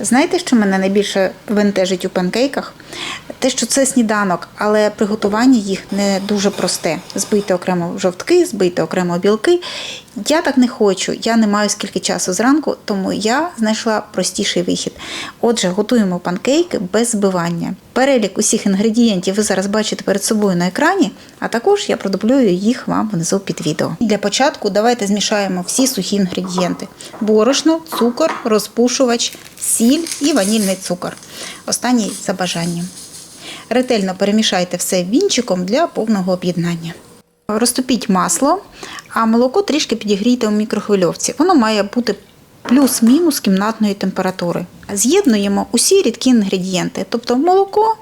Знаєте, що мене найбільше вентежить у панкейках? Те, що це сніданок, але приготування їх не дуже просте. Збийте окремо жовтки, збийте окремо білки. Я так не хочу, я не маю скільки часу зранку, тому я знайшла простіший вихід. Отже, готуємо панкейки без збивання. Перелік усіх інгредієнтів ви зараз бачите перед собою на екрані, а також я продублюю їх вам внизу під відео. Для початку давайте змішаємо всі сухі інгредієнти: борошно, цукор, розпушувач, сіль і ванільний цукор. Останній за бажанням. Ретельно перемішайте все вінчиком для повного об'єднання. Розтопіть масло, а молоко трішки підігрійте у мікрохвильовці. Воно має бути плюс-мінус кімнатної температури. З'єднуємо усі рідкі інгредієнти, тобто молоко,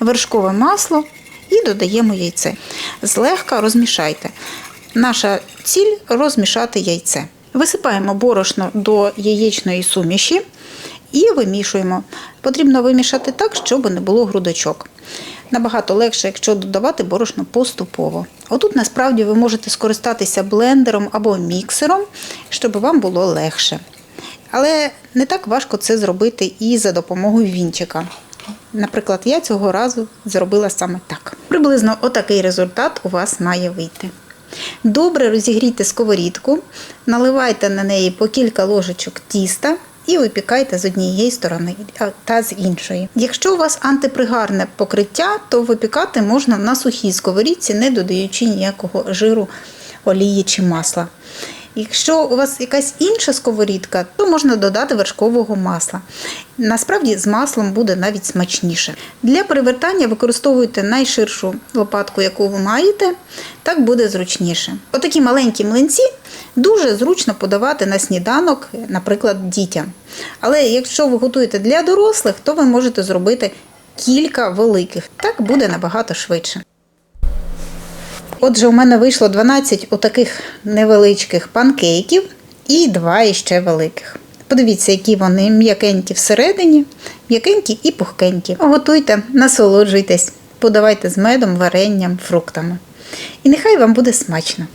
вершкове масло і додаємо яйце. Злегка розмішайте. Наша ціль розмішати яйце. Висипаємо борошно до яєчної суміші і вимішуємо. Потрібно вимішати так, щоб не було грудочок. Набагато легше, якщо додавати борошно поступово. Отут насправді ви можете скористатися блендером або міксером, щоб вам було легше. Але не так важко це зробити і за допомогою вінчика. Наприклад, я цього разу зробила саме так. Приблизно отакий результат у вас має вийти. Добре розігрійте сковорідку, наливайте на неї по кілька ложечок тіста і випікайте з однієї сторони та з іншої. Якщо у вас антипригарне покриття, то випікати можна на сухій сковорідці, не додаючи ніякого жиру, олії чи масла. Якщо у вас якась інша сковорідка, то можна додати вершкового масла. Насправді з маслом буде навіть смачніше. Для перевертання використовуйте найширшу лопатку, яку ви маєте, так буде зручніше. Отакі маленькі млинці дуже зручно подавати на сніданок, наприклад, дітям. Але якщо ви готуєте для дорослих, то ви можете зробити кілька великих. Так буде набагато швидше. Отже, у мене вийшло 12 отаких невеличких панкейків і два іще великих. Подивіться, які вони м'якенькі всередині, м'якенькі і пухкенькі. Готуйте, насолоджуйтесь, подавайте з медом, варенням, фруктами. І нехай вам буде смачно!